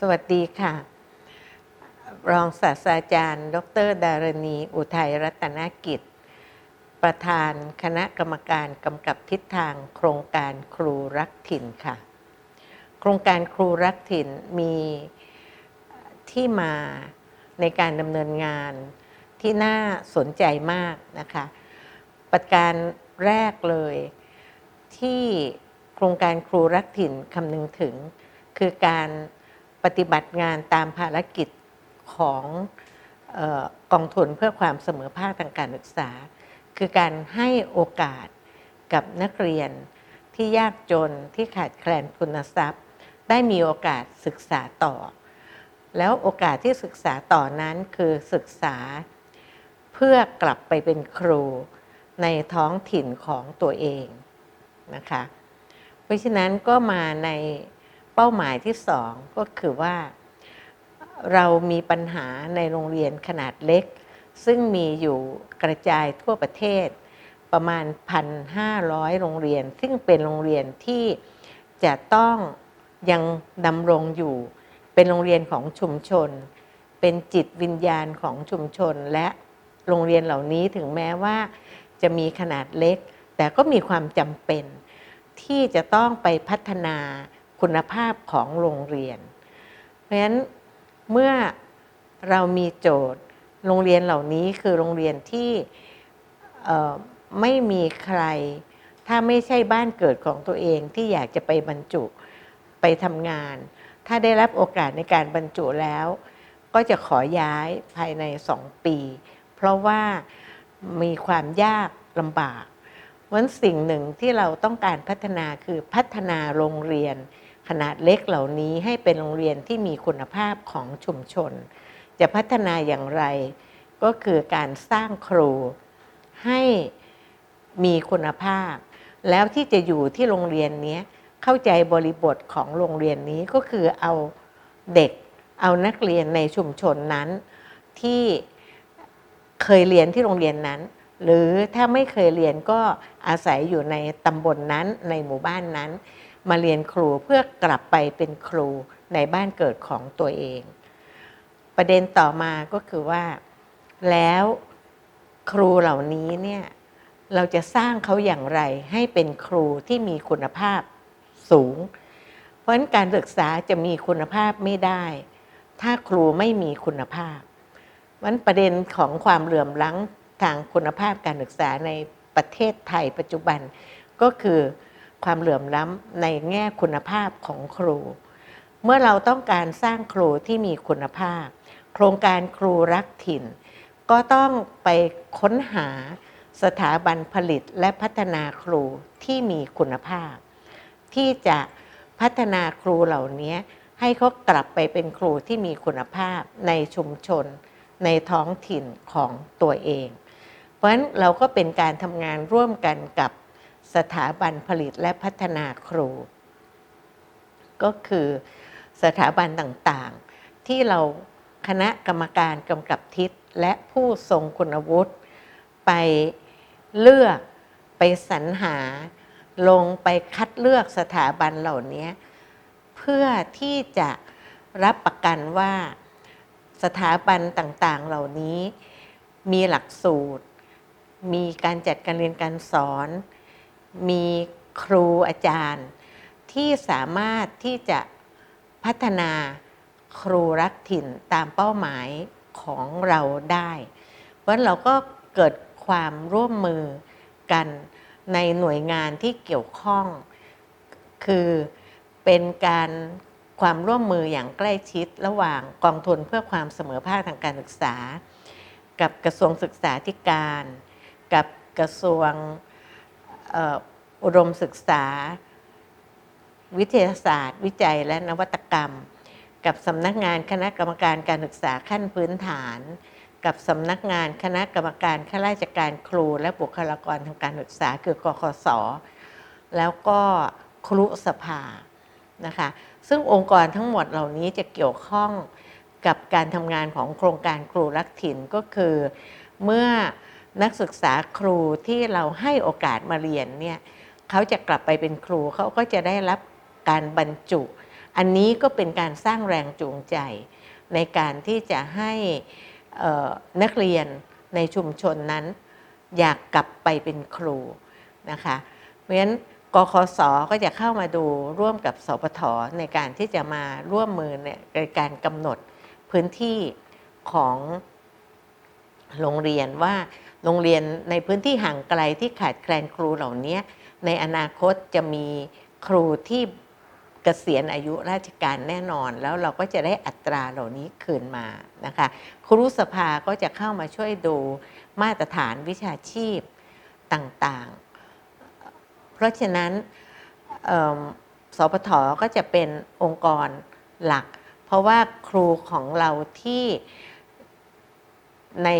สวัสดีค่ะ รองศาสตราจารย์ ดร ดารณี อุทัยรัตนกิจ ประธานคณะกรรมการกำกับทิศทางโครงการครูรักถิ่นค่ะ โครงการครูรักถิ่นมีที่มาในการดำเนินงานที่น่าสนใจมากนะคะ ประการแรกเลย ที่โครงการครูรักถิ่นคำนึงถึง คือการ ปฏิบัติงานตามภารกิจของออกองทุนเพื่อความเสมอภาคทางการศึกษา คือการให้โอกาสกับนักเรียนที่ยากจนที่ขาดแคลนทุนทรัพย์ ได้มีโอกาสศึกษาต่อ แล้วโอกาสที่ศึกษาต่อนั้นคือศึกษาเพื่อกลับไปเป็นครูในท้องถิ่นของตัวเองนะคะ เพราะฉะนั้นก็มาใน เป้าหมายที่สองก็คือว่า เรามีปัญหาในโรงเรียนขนาดเล็ก ซึ่งมีอยู่กระจายทั่วประเทศ ประมาณ 1,500 โรงเรียน ซึ่งเป็นโรงเรียนที่จะต้องยังดำรงอยู่ เป็นโรงเรียนของชุมชน เป็นจิตวิญญาณของชุมชน และโรงเรียนเหล่านี้ถึงแม้ว่าจะมีขนาดเล็ก แต่ก็มีความจำเป็น ที่จะต้องไปพัฒนา คุณภาพของโรงเรียน เพราะฉะนั้นเมื่อเรามีโจทย์โรงเรียนเหล่านี้คือโรงเรียนที่ไม่มีใคร ถ้าไม่ใช่บ้านเกิดของตัวเองที่อยากจะไปบรรจุไปทำงาน ถ้าได้รับโอกาสในการบรรจุแล้ว ก็จะขอย้ายภายในสองปี เพราะว่ามีความยากลำบากวันสิ่งหนึ่งที่เราต้องการพัฒนาคือพัฒนาโรงเรียน ขนาดเล็กเหล่านี้ให้เป็นโรงเรียนที่มีคุณภาพของชุมชน จะพัฒนาอย่างไร ก็คือการสร้างครูให้มีคุณภาพ แล้วที่จะอยู่ที่โรงเรียนนี้เข้าใจบริบทของโรงเรียนนี้ก็คือเอาเด็กเอานักเรียนในชุมชนนั้น ที่เคยเรียนที่โรงเรียนนั้น หรือถ้าไม่เคยเรียนก็อาศัยอยู่ในตำบลนนั้นในหมู่บ้านนั้น มาเรียนครูเพื่อกลับไปเป็นครูในบ้านเกิดของตัวเอง ประเด็นต่อมาก็คือว่าแล้วครูเหล่านี้เนี่ยเราจะสร้างเขาอย่างไรให้เป็นครูที่มีคุณภาพสูง เพราะฉะนั้นการศึกษาจะมีคุณภาพไม่ได้ ถ้าครูไม่มีคุณภาพวันประเด็นของความเหลื่อมล้ำทางคุณภาพการศึกษาในประเทศไทยปัจจุบันก็คือ ความเหลื่อมล้ำในแง่คุณภาพของครู เมื่อเราต้องการสร้างครูที่มีคุณภาพ โครงการครูรักถิ่น ก็ต้องไปค้นหาสถาบันผลิตและพัฒนาครูที่มีคุณภาพ ที่จะพัฒนาครูเหล่านี้ให้เขากลับไปเป็นครูที่มีคุณภาพในชุมชน ในท้องถิ่นของตัวเอง เพราะฉะนั้นเราก็เป็นการทำงานร่วมกันกับ สถาบันผลิตและพัฒนาครู ก็คือสถาบันต่างๆ ที่เราคณะกรรมการกำกับทิศและผู้ทรงคุณวุฒิไปเลือกไปสรรหาลงไปคัดเลือกสถาบันเหล่านี้เพื่อที่จะรับประกันว่าสถาบันต่างๆเหล่านี้มีหลักสูตร มีการจัดการเรียนการสอน มีครูอาจารย์ ที่สามารถที่จะพัฒนาครูรักถิ่นตามเป้าหมายของเราได้ เพราะเราก็เกิดความร่วมมือกันในหน่วยงานที่เกี่ยวข้อง คือเป็นการความร่วมมืออย่างใกล้ชิดระหว่างกองทุนเพื่อความเสมอภาคทางการศึกษา กับกระทรวงศึกษาธิการ กับกระทรวง อุดมศึกษา วิทยาศาสตร์ วิจัยและนวัตกรรม กับสำนักงานคณะกรรมการการศึกษาขั้นพื้นฐาน กับสำนักงานคณะกรรมการข้าราชการครู และบุคลากรทางการศึกษาคือกคสแล้วก็ครุสภานะคะซึ่งองค์กรทั้งหมดเหล่านี้จะเกี่ยวข้องกับการทำงานของโครงการครูรักถิ่นก็คือเมื่อ นักศึกษาครูที่เราให้โอกาสมาเรียนเนี่ยเขาจะกลับไปเป็นครูเขาก็จะได้รับการบรรจุ อันนี้ก็เป็นการสร้างแรงจูงใจ ในการที่จะให้นักเรียนในชุมชนนั้น อยากกลับไปเป็นครูนะคะเพราะฉะนั้นกคสก็จะเข้ามาดูร่วมกับสปทในการที่จะมาร่วมมือเนี่ยในการกำหนดพื้นที่ของโรงเรียนว่า โรงเรียนในพื้นที่ห่างไกลที่ขาดแคลนครูเหล่านี้ในอนาคตจะมีครูที่เกษียณอายุราชการแน่นอน แล้วเราก็จะได้อัตราเหล่านี้คืนมานะคะครูสภาก็จะเข้ามาช่วยดูมาตรฐานวิชาชีพต่างๆ เพราะฉะนั้นสปทก็จะเป็นองค์กรหลัก เพราะว่าครูของเราที่ใน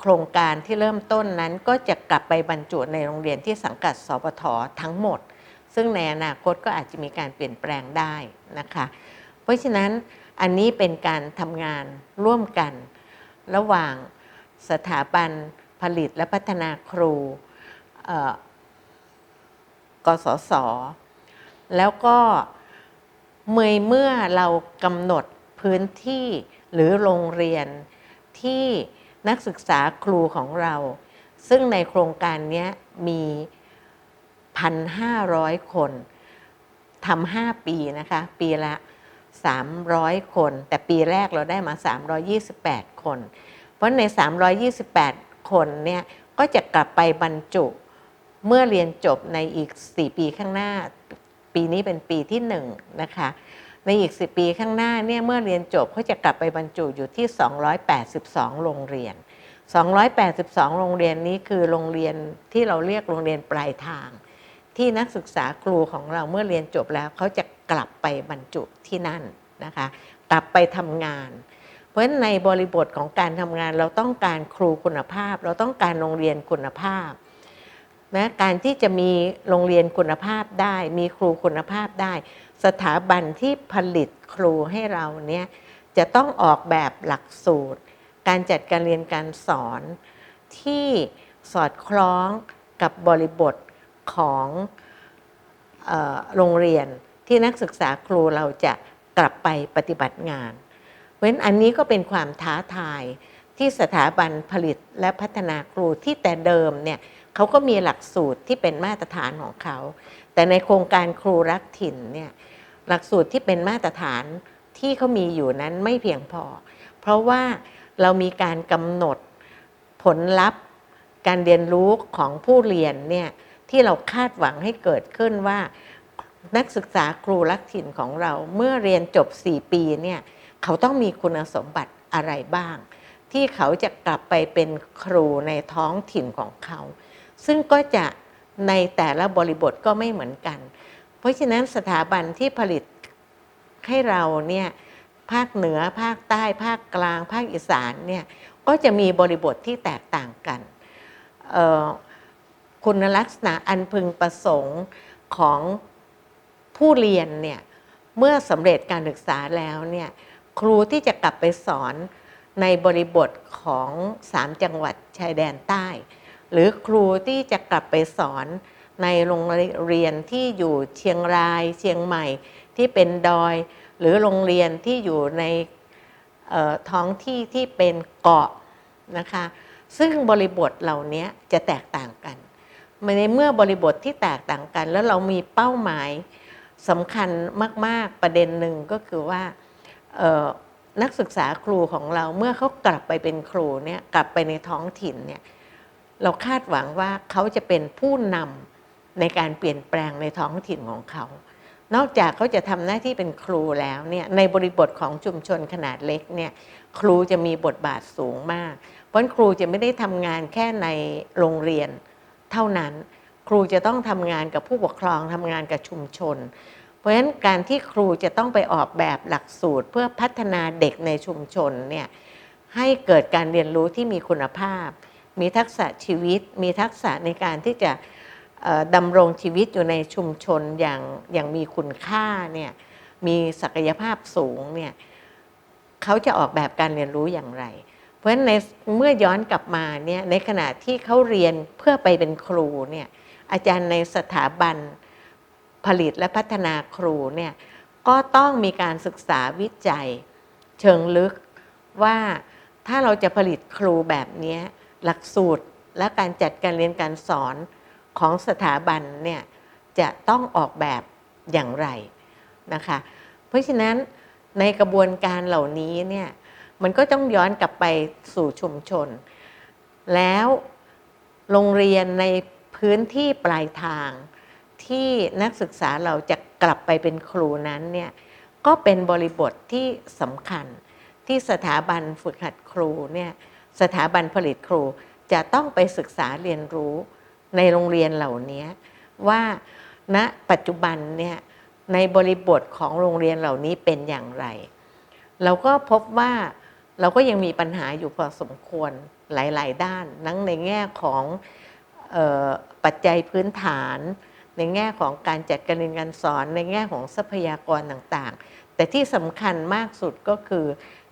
โครงการที่เริ่มต้นนั้นก็จะกลับไปบรรจุในโรงเรียนที่สังกัดสปททั้งหมด ซึ่งในอนาคตก็อาจจะมีการเปลี่ยนแปลงได้นะคะ เพราะฉะนั้นอันนี้เป็นการทำงานร่วมกัน ระหว่างสถาบันผลิตและพัฒนาครูกสศแล้วก็เมื่อเมื่อเรากำหนดพื้นที่หรือโรงเรียนที่ นักศึกษาครูของเรา ซึ่งในโครงการนี้มี 1,500 คนทำห้าปีนะคะ ปีละ 300 คน แต่ปีแรกเราได้มา 328 คน เพราะใน 328 คนเนี่ยก็จะกลับไปบรรจุเมื่อเรียนจบในอีก 4 ปีข้างหน้า ปีนี้เป็นปีที่ 1 นะคะ ในอีก 10 ปีข้างหน้าเนี่ยเมื่อเรียนจบเขาจะกลับไปบรรจุอยู่ที่ 282 โรงเรียน 282 โรงเรียนนี้คือโรงเรียนที่เราเรียกโรงเรียนปลายทาง ที่นักศึกษาครูของเราเมื่อเรียนจบแล้วเขาจะกลับไปบรรจุที่นั่นนะคะกลับไปทำงาน เพราะฉะนั้นในบริบทของการทำงานเราต้องการครูคุณภาพ เราต้องการโรงเรียนคุณภาพนะการที่จะมีโรงเรียนคุณภาพได้ มีครูคุณภาพได้ สถาบันที่ผลิตครูให้เราเนี่ยจะต้องออกแบบหลักสูตร การจัดการเรียนการสอนที่สอดคล้องกับบริบทของโรงเรียนที่นักศึกษาครูเราจะกลับไปปฏิบัติงาน เพราะฉะนั้นอันนี้ก็เป็นความท้าทายที่สถาบันผลิตและพัฒนาครูที่แต่เดิมเนี่ยเขาก็มีหลักสูตรที่เป็นมาตรฐานของเขา แต่ในโครงการครูรักถิ่นเนี่ยหลักสูตรที่เป็นมาตรฐานที่เขามีอยู่นั้นไม่เพียงพอ เพราะว่าเรามีการกำหนดผลลัพธ์ การเรียนรู้ของผู้เรียนเนี่ยที่เราคาดหวังให้เกิดขึ้นว่า นักศึกษาครูรักถิ่นของเราเมื่อเรียนจบ 4 ปีเนี่ยเขาต้องมีคุณสมบัติอะไรบ้าง ที่เขาจะกลับไปเป็นครูในท้องถิ่นของเขา ซึ่งก็จะ ในแต่ละบริบทก็ไม่เหมือนกัน เพราะฉะนั้นสถาบันที่ผลิตให้เราเนี่ยภาคเหนือภาคใต้ภาคกลาง ภาคอีสานเนี่ยก็จะมีบริบทที่แตกต่างกันคุณลักษณะอันพึงประสงค์ของผู้เรียนเนี่ยเมื่อสำเร็จการศึกษาแล้วเนี่ยครูที่จะกลับไปสอนในบริบทของสามจังหวัดชายแดนใต้ หรือครูที่จะกลับไปสอนในโรงเรียนที่อยู่เชียงรายเชียงใหม่ที่เป็นดอย หรือโรงเรียนที่อยู่ในท้องที่ที่เป็นเกาะนะคะ ซึ่งบริบทเหล่านี้จะแตกต่างกันในเมื่อบริบทที่แตกต่างกัน แล้วเรามีเป้าหมายสำคัญมาก ๆ ประเด็นหนึ่งก็คือว่านักศึกษาครูของเราเมื่อเขากลับไปเป็นครูเนี่ยกลับไปในท้องถิ่นเนี่ย เราคาดหวังว่าเขาจะเป็นผู้นำในการเปลี่ยนแปลงในท้องถิ่นของเขา นอกจากเขาจะทำหน้าที่เป็นครูแล้วเนี่ยในบริบทของชุมชนขนาดเล็กเนี่ยครูจะมีบทบาทสูงมาก เพราะนั้นครูจะไม่ได้ทำงานแค่ในโรงเรียนเท่านั้น ครูจะต้องทำงานกับผู้ปกครองทำงานกับชุมชน เพราะฉะนั้นการที่ครูจะต้องไปออกแบบหลักสูตร เพื่อพัฒนาเด็กในชุมชนเนี่ยให้เกิดการเรียนรู้ที่มีคุณภาพ มีทักษะชีวิต มีทักษะในการที่จะดำรงชีวิตอยู่ในชุมชนอย่างอย่างมีคุณค่าเนี่ยมีศักยภาพสูงเนี่ยเขาจะออกแบบการเรียนรู้อย่างไร เพราะฉะนั้นในเมื่อย้อนกลับมาเนี่ยในขณะที่เขาเรียนเพื่อไปเป็นครูเนี่ยอาจารย์ในสถาบันผลิตและพัฒนาครูเนี่ยก็ต้องมีการศึกษาวิจัยเชิงลึกว่าถ้าเราจะผลิตครูแบบนี้ หลักสูตรและการจัดการเรียนการสอนของสถาบันเนี่ยจะต้องออกแบบอย่างไรนะคะ เพราะฉะนั้นในกระบวนการเหล่านี้เนี่ยมันก็ต้องย้อนกลับไปสู่ชุมชน แล้วโรงเรียนในพื้นที่ปลายทางที่นักศึกษาเราจะกลับไปเป็นครูนั้นเนี่ยก็เป็นบริบทที่สำคัญที่สถาบันฝึกหัดครูเนี่ย สถาบันผลิตครูจะต้องไปศึกษาเรียนรู้ในโรงเรียนเหล่านี้ว่าณปัจจุบันเนี่ยในบริบทของโรงเรียนเหล่านี้เป็นอย่างไร เราก็พบว่าเราก็ยังมีปัญหาอยู่พอสมควรหลาย ๆ ด้านทั้งในแง่ของออปัจจัยพื้นฐาน ในแง่ของการจัดการเรียนการสอน ในแง่ของทรัพยากรต่าง ๆ แต่ที่สำคัญมากสุดก็คือ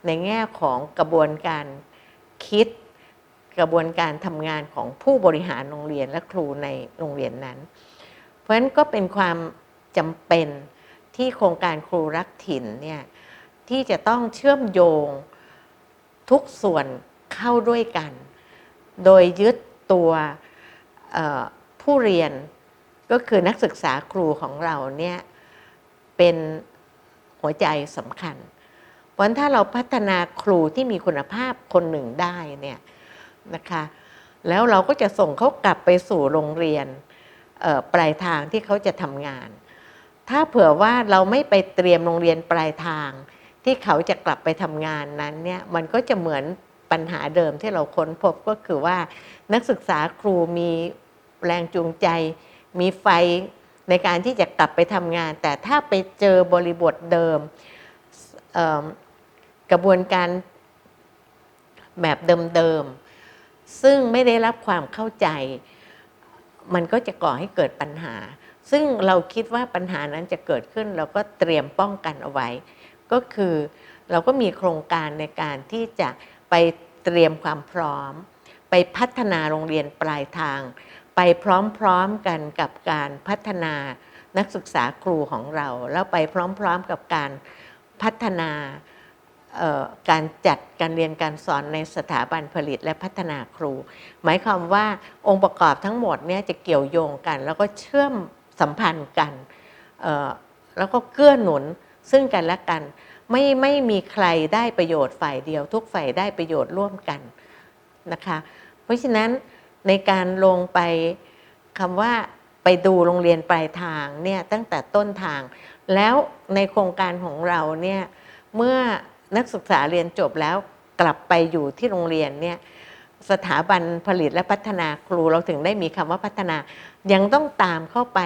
ในแง่ของกระบวนการ คิดกระบวนการทำงานของผู้บริหารโรงเรียนและครูในโรงเรียนนั้น เพราะฉะนั้นก็เป็นความจำเป็นที่โครงการครูรักถิ่นเนี่ยที่จะต้องเชื่อมโยงทุกส่วนเข้าด้วยกัน โดยยึดตัวผู้เรียนก็คือนักศึกษาครูของเราเนี่ยเป็นหัวใจสำคัญ เพราะถ้าเราพัฒนาครูที่มีคุณภาพคนหนึ่งได้เนี่ยนะคะแล้วเราก็จะส่งเขากลับไปสู่โรงเรียนปลายทางที่เขาจะทำงาน ถ้าเผื่อว่าเราไม่ไปเตรียมโรงเรียนปลายทาง ที่เขาจะกลับไปทำงานนั้นเนี่ยมันก็จะเหมือนปัญหาเดิมที่เราค้นพบก็คือว่านักศึกษาครูมีแรงจูงใจ มีไฟในการที่จะกลับไปทำงาน แต่ถ้าไปเจอบริบทเดิม กระบวนการแบบเดิมๆ ซึ่งไม่ได้รับความเข้าใจ มันก็จะก่อให้เกิดปัญหา ซึ่งเราคิดว่าปัญหานั้นจะเกิดขึ้น เราก็เตรียมป้องกันเอาไว้ ก็คือเราก็มีโครงการในการที่จะไปเตรียมความพร้อม ไปพัฒนาโรงเรียนปลายทาง ไปพร้อมๆกันกับการพัฒนานักศึกษาครูของเรา แล้วไปพร้อมๆกับการพัฒนา การจัดการเรียนการสอนในสถาบันผลิตและพัฒนาครู หมายความว่าองค์ประกอบทั้งหมดเนี่ยจะเกี่ยวโยงกัน แล้วก็เชื่อมสัมพันธ์กันแล้วก็เกื้อหนุนซึ่งกันและกัน ไม่ไม่มีใครได้ประโยชน์ฝ่ายเดียว ทุกฝ่ายได้ประโยชน์ร่วมกันนะคะเพราะฉะนั้นในการลงไปคำว่าไปดูโรงเรียนปลายทางเนี่ยตั้งแต่ต้นทาง แล้วในโครงการของเราเนี่ยเมื่อ นักศึกษาเรียนจบแล้วกลับไปอยู่ที่โรงเรียนเนี่ยสถาบันผลิตและพัฒนาครูเราถึงได้มีคำว่าพัฒนา ยังต้องตามเข้าไป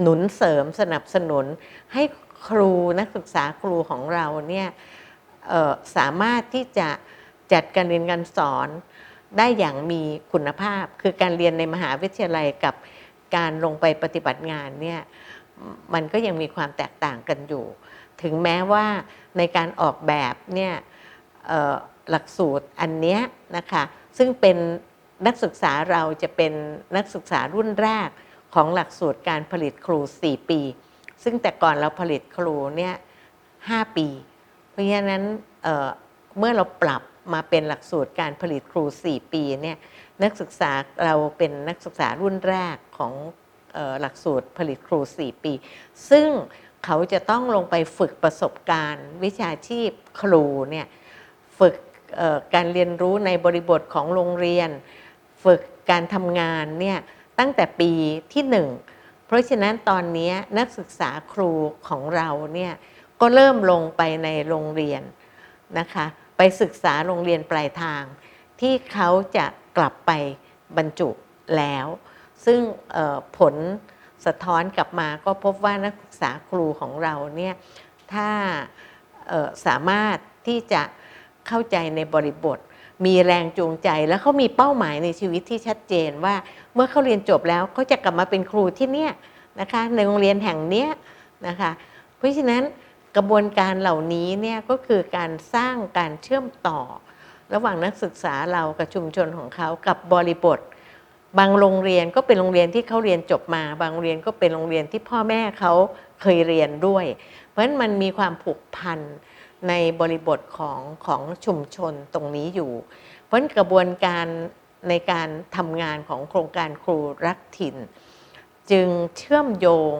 หนุนเสริมสนับสนุน ให้ครูนักศึกษาครูของเราเนี่ยสามารถที่จะจัดการเรียนการสอนได้อย่างมีคุณภาพ คือการเรียนในมหาวิทยาลัยกับการลงไปปฏิบัติงานเนี่ยมันก็ยังมีความแตกต่างกันอยู่ ถึงแม้ว่าในการออกแบบเนี่ยหลักสูตรอันนี้นะคะซึ่งเป็นนักศึกษาเราจะเป็นนักศึกษารุ่นแรกของหลักสูตรการผลิตครู 4 ปี ซึ่งแต่ก่อนเราผลิตครูเนี่ยห้าปี เพราะฉะนั้นเเมื่อเราปรับมาเป็นหลักสูตรการผลิตครู 4 ปีเนี่ยนักศึกษาเราเป็นนักศึกษารุ่นแรกของหลักสูตรผลิตครู 4 ปี ซึ่ง เขาจะต้องลงไปฝึกประสบการณ์ วิชาชีพครูเนี่ยฝึกการเรียนรู้ในบริบทของโรงเรียน ฝึกการทำงานเนี่ยตั้งแต่ปีที่1เพราะฉะนั้นตอนนี้นักศึกษาครูของเราเนี่ยก็เริ่มลงไปในโรงเรียนนะคะไปศึกษาโรงเรียนปลายทาง ที่เขาจะกลับไปบรรจุแล้ว ซึ่งผล สะท้อนกลับมาก็พบว่านักศึกษาครูของเราเนี่ยถ้าสามารถที่จะเข้าใจในบริบท มีแรงจูงใจแล้วเขามีเป้าหมายในชีวิตที่ชัดเจนว่าเมื่อเขาเรียนจบแล้วเขาจะกลับมาเป็นครูที่เนี่ยนะคะในโรงเรียนแห่งเนี้ยนะคะเพราะฉะนั้นกระบวนการเหล่านี้เนี่ยก็คือการสร้างการเชื่อมต่อ ระหว่างนักศึกษาเรากับชุมชนของเขากับบริบท บางโรงเรียนก็เป็นโรงเรียนที่เขาเรียนจบมา บางโรงเรียนก็เป็นโรงเรียนที่พ่อแม่เขาเคยเรียนด้วย เพราะฉะนั้นมันมีความผูกพันในบริบทของของชุมชนตรงนี้อยู่ เพราะฉะนั้นกระบวนการในการทำงานของโครงการครูรักถิ่น จึงเชื่อมโยง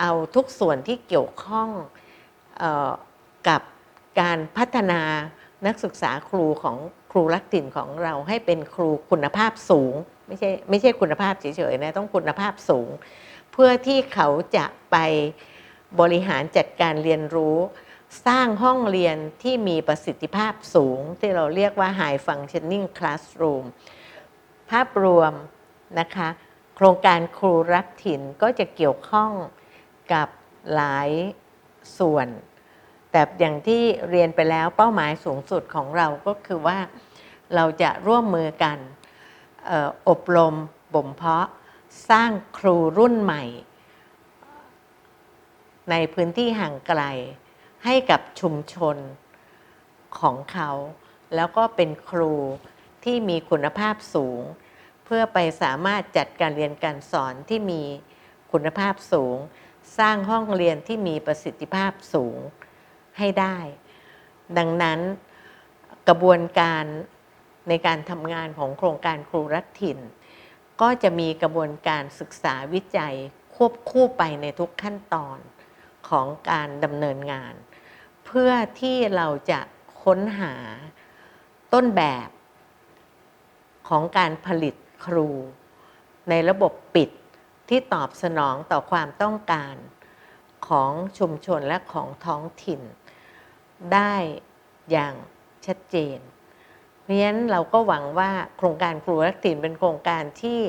เอาทุกส่วนที่เกี่ยวข้องออกับการพัฒนานักศึกษาครูของครูรักถิ่นของเราให้เป็นครูคุณภาพสูง ไม่ใช่ไม่ใช่คุณภาพเฉยๆนะต้องคุณภาพสูง เพื่อที่เขาจะไปบริหารจัดการเรียนรู้ สร้างห้องเรียนที่มีประสิทธิภาพสูง ที่เราเรียกว่า High Functioning Classroom ภาพรวมนะคะโครงการครูรักถิ่นก็จะเกี่ยวข้องกับหลายส่วน แต่อย่างที่เรียนไปแล้วเป้าหมายสูงสุดของเราก็คือว่าเราจะร่วมมือกัน อบรมบ่มเพาะสร้างครูรุ่นใหม่ ในพื้นที่ห่างไกล ให้กับชุมชนของเขา แล้วก็เป็นครูที่มีคุณภาพสูง เพื่อไปสามารถจัดการเรียนการสอนที่มีคุณภาพสูง สร้างห้องเรียนที่มีประสิทธิภาพสูงให้ได้ ดังนั้นกระบวนการ ในการทำงานของโครงการครูรักถิ่น ก็จะมีกระบวนการศึกษาวิจัยควบคู่ไปในทุกขั้นตอนของการดำเนินงาน เพื่อที่เราจะค้นหาต้นแบบของการผลิตครู ในระบบปิดที่ตอบสนองต่อความต้องการของชุมชนและของท้องถิ่น ได้อย่างชัดเจน เพราะฉะนั้นเราก็หวังว่าโครงการครูรักถิ่นเป็นโครงการที่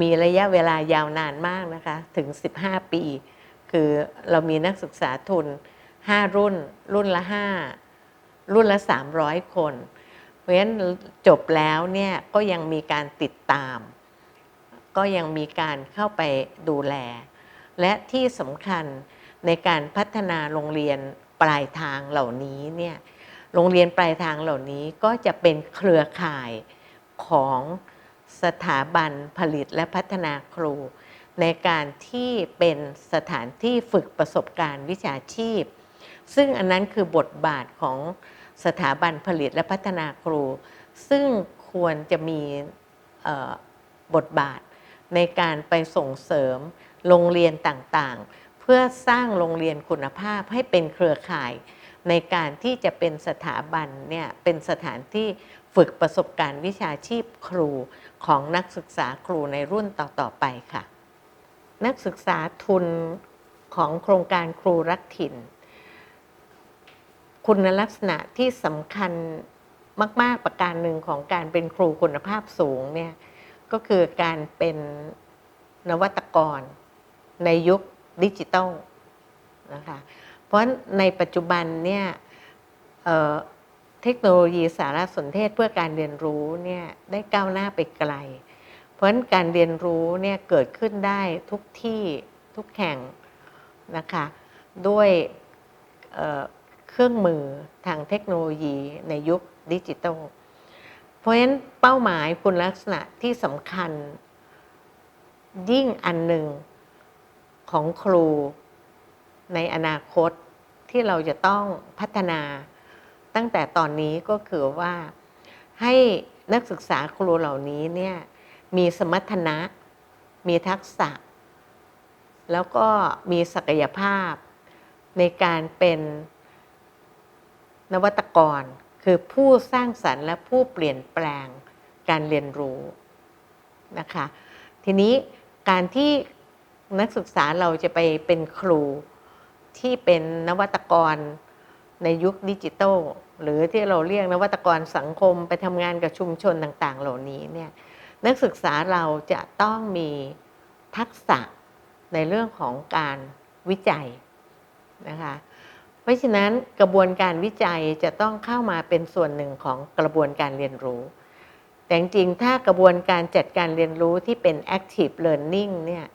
มีระยะเวลายาวนานมากนะคะถึง 15 ปี คือเรามีนักศึกษาทุน 5 รุ่น รุ่นละ 5 รุ่นละ 300 คน เพราะฉะนั้นจบแล้วเนี่ยก็ยังมีการติดตาม ก็ยังมีการเข้าไปดูแล และที่สำคัญในการพัฒนาโรงเรียนปลายทางเหล่านี้เนี่ย โรงเรียนปลายทางเหล่านี้ก็จะเป็นเครือข่ายของสถาบันผลิตและพัฒนาครู ในการที่เป็นสถานที่ฝึกประสบการณ์วิชาชีพ ซึ่งอันนั้นคือบทบาทของสถาบันผลิตและพัฒนาครู ซึ่งควรจะมีบทบาทในการไปส่งเสริมโรงเรียนต่างๆ เพื่อสร้างโรงเรียนคุณภาพให้เป็นเครือข่าย ในการที่จะเป็นสถาบันเนี่ยเป็นสถานที่ฝึกประสบการณ์วิชาชีพครูของนักศึกษาครูในรุ่นต่อ ๆ ไปค่ะ นักศึกษาทุนของโครงการครูรักถิ่น คุณลักษณะที่สำคัญมาก ๆ ประการหนึ่งของการเป็นครูคุณภาพสูงเนี่ยก็คือการเป็นนวัตกรในยุคดิจิตอลนะคะ ราะในปัจจุบันเนี่ยเเทคโนโลยีสารสนเทศเพื่อการเรียนรู้เนี่ยได้ก้าวหน้าไปไกล เพราะฉะนั้นการเรียนรู้เนี่ยเกิดขึ้นได้ทุกที่ทุกแห่งนะคะด้วยเเครื่องมือทางเทคโนโลยีในยุคดิจิตอลเพราะฉะนั้นเป้าหมายคุณลักษณะที่สำคัญยิ่งอันหนึ่งของครูในอนาคต ที่เราจะต้องพัฒนาตั้งแต่ตอนนี้ก็คือว่าให้นักศึกษาครูเหล่านี้เนี่ยมีสมรรถนะ มีทักษะ แล้วก็มีศักยภาพในการเป็นนวัตกร คือผู้สร้างสรรค์และผู้เปลี่ยนแปลงการเรียนรู้นะคะ ทีนี้การที่นักศึกษาเราจะไปเป็นครู ที่เป็นนวัตกรในยุคดิจิตอลหรือที่เราเรียกนวัตกรสังคมไปทำงานกับชุมชนต่างๆ เหล่านี้เนี่ยนักศึกษาเราจะต้องมีทักษะในเรื่องของการวิจัยนะคะเพราะฉะนั้นกระบวนการวิจัยจะต้องเข้ามาเป็นส่วนหนึ่งของกระบวนการเรียนรู้ แต่จริงๆถ้ากระบวนการจัดการเรียนรู้ที่เป็น active learning เนี่ย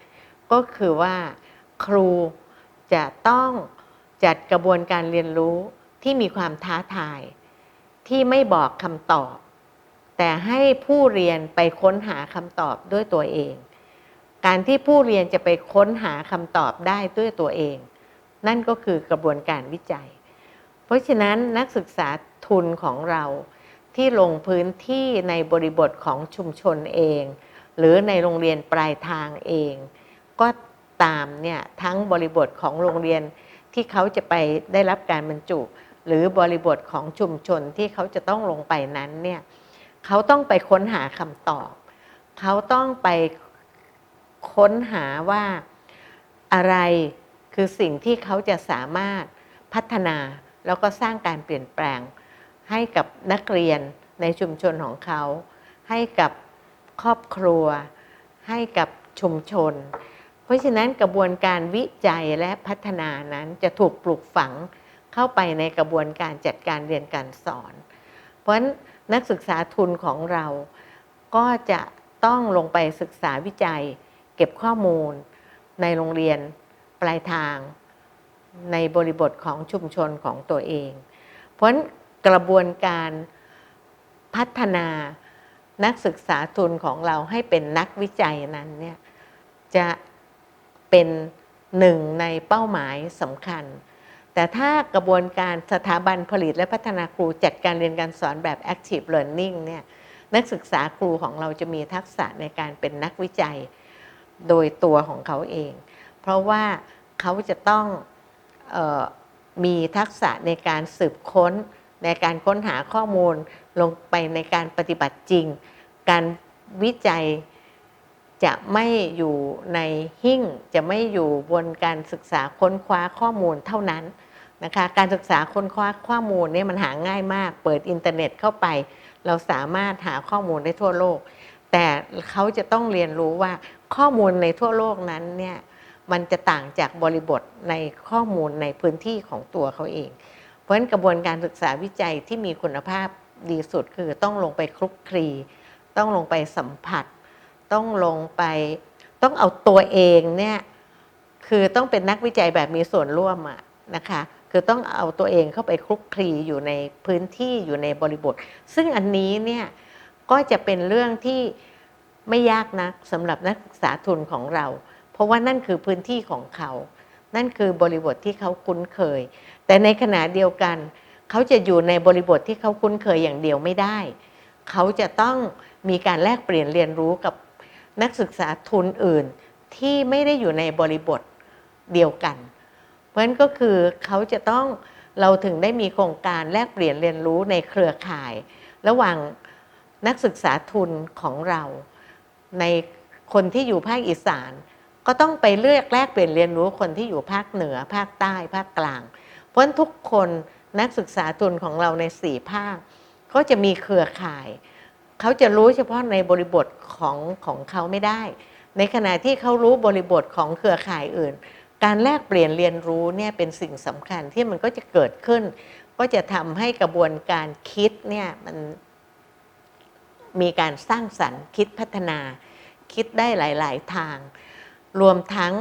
ก็คือว่าครู จะต้องจัดกระบวนการเรียนรู้ที่มีความท้าทาย ที่ไม่บอกคำตอบ แต่ให้ผู้เรียนไปค้นหาคำตอบด้วยตัวเอง การที่ผู้เรียนจะไปค้นหาคำตอบได้ด้วยตัวเอง นั่นก็คือกระบวนการวิจัย เพราะฉะนั้นนักศึกษาทุนของเราที่ลงพื้นที่ในบริบทของชุมชนเอง หรือในโรงเรียนปลายทางเอง ก็ ตามเนี่ยทั้งบริบทของโรงเรียนที่เขาจะไปได้รับการบรรจุ หรือบริบทของชุมชนที่เขาจะต้องลงไปนั้นเนี่ยเขาต้องไปค้นหาคำตอบ เขาต้องไปค้นหาว่าอะไรคือสิ่งที่เขาจะสามารถพัฒนาแล้วก็สร้างการเปลี่ยนแปลง ให้กับนักเรียนในชุมชนของเขา ให้กับครอบครัว ให้กับชุมชน ราะฉะนั้นกระบวนการวิจัยและพัฒนานั้นจะถูกปลูกฝังเข้าไปในกระบวนการจัดการเรียนการสอน เพราะฉะนั้นนักศึกษาทุนของเราก็จะต้องลงไปศึกษาวิจัย เก็บข้อมูล ในโรงเรียนปลายทาง ในบริบทของชุมชนของตัวเอง เพราะฉะนั้นกระบวนการพัฒนานักศึกษาทุนของเราให้เป็นนักวิจัยนั้นเนี่ยจะ เป็นหนึ่งในเป้าหมายสำคัญ แต่ถ้ากระบวนการสถาบันผลิตและพัฒนาครูจัดการเรียนการสอนแบบ active learning เนี่ยนักศึกษาครูของเราจะมีทักษะในการเป็นนักวิจัยโดยตัวของเขาเอง เพราะว่าเขาจะต้องออมีทักษะในการสืบค้น ในการค้นหาข้อมูลลงไปในการปฏิบัติจริง การวิจัย จะไม่อยู่ในหิ้ง จะไม่อยู่บนการศึกษาค้นคว้าข้อมูลเท่านั้นนะคะการศึกษาค้นคว้าข้อมูลเนี่ยมันหาง่ายมาก เปิดอินเทอร์เน็ตเข้าไป เราสามารถหาข้อมูลได้ทั่วโลก แต่เขาจะต้องเรียนรู้ว่าข้อมูลในทั่วโลกนั้นเนี่ยมันจะต่างจากบริบทในข้อมูลในพื้นที่ของตัวเขาเอง เพราะฉะนั้นกระบวนการศึกษาวิจัยที่มีคุณภาพดีสุดคือต้องลงไปคลุกคลี ต้องลงไปสัมผัส ต้องลงไป ต้องเอาตัวเองเนี่ยคือต้องเป็นนักวิจัยแบบมีส่วนร่วมอะนะคะ คือต้องเอาตัวเองเข้าไปคลุกคลีอยู่ในพื้นที่อยู่ในบริบท ซึ่งอันนี้เนี่ยก็จะเป็นเรื่องที่ไม่ยากนักสำหรับนักศึกษาทุนของเรา เพราะว่านั่นคือพื้นที่ของเขา นั่นคือบริบทที่เขาคุ้นเคย แต่ในขณะเดียวกัน เขาจะอยู่ในบริบทที่เขาคุ้นเคยอย่างเดียวไม่ได้ เขาจะต้องมีการแลกเปลี่ยนเรียนรู้กับ นักศึกษาทุนอื่นที่ไม่ได้อยู่ในบริบทเดียวกัน เพราะฉะนั้นก็คือเขาจะต้องเราถึงได้มีโครงการแลกเปลี่ยนเรียนรู้ในเครือข่าย ระหว่างนักศึกษาทุนของเรา ในคนที่อยู่ภาคอีสาน ก็ต้องไปเลือกแลกเปลี่ยนเรียนรู้คนที่อยู่ภาคเหนือ ภาคใต้ ภาคกลาง เพราะฉะนั้นทุกคนนักศึกษาทุนของเราในสี่ภาค ก็จะมีเครือข่าย เขาจะรู้เฉพาะในบริบทของของเขาไม่ได้ ในขณะที่เขารู้บริบทของเครือข่ายอื่น การแลกเปลี่ยนเรียนรู้เนี่ยเป็นสิ่งสำคัญที่มันก็จะเกิดขึ้น ก็จะทำให้กระบวนการคิดเนี่ยมันมีการสร้างสรรค์คิดพัฒนา คิดได้หลาย ๆ ทาง รวมทั้ง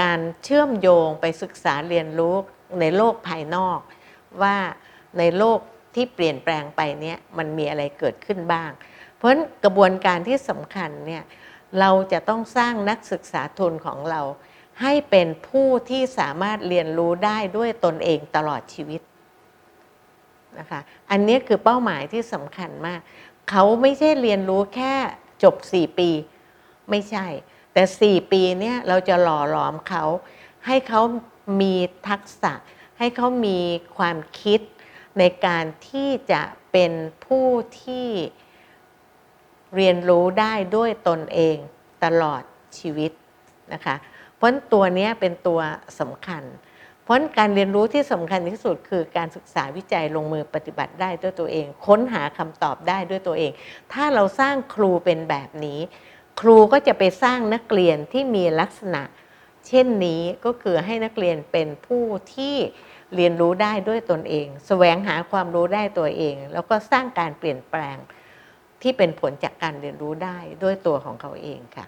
การเชื่อมโยงไปศึกษาเรียนรู้ในโลกภายนอก ว่าในโลก ที่เปลี่ยนแปลงไปเนี่ยมันมีอะไรเกิดขึ้นบ้าง เพราะฉะนั้นกระบวนการที่สำคัญเนี่ยเราจะต้องสร้างนักศึกษาทุนของเรา ให้เป็นผู้ที่สามารถเรียนรู้ได้ด้วยตนเองตลอดชีวิตนะคะอันนี้คือเป้าหมายที่สำคัญมาก เขาไม่ใช่เรียนรู้แค่จบ 4 ปี ไม่ใช่ แต่ 4 ปีเนี่ยเราจะหล่อหลอมเขา ให้เขามีทักษะ ให้เขามีความคิด ในการที่จะเป็นผู้ที่เรียนรู้ได้ด้วยตนเองตลอดชีวิตนะคะเพราะตัวนี้เป็นตัวสำคัญ เพราะการเรียนรู้ที่สำคัญที่สุดคือการศึกษาวิจัยลงมือปฏิบัติได้ด้วยตัวเอง ค้นหาคำตอบได้ด้วยตัวเอง ถ้าเราสร้างครูเป็นแบบนี้ ครูก็จะไปสร้างนักเรียนที่มีลักษณะ เช่นนี้ก็คือให้นักเรียนเป็นผู้ที่ เรียนรู้ได้ด้วยตนเองแสวงหาความรู้ได้ตัวเอง แล้วก็สร้างการเปลี่ยนแปลงที่เป็นผลจากการเรียนรู้ได้ด้วยตัวของเขาเองค่ะ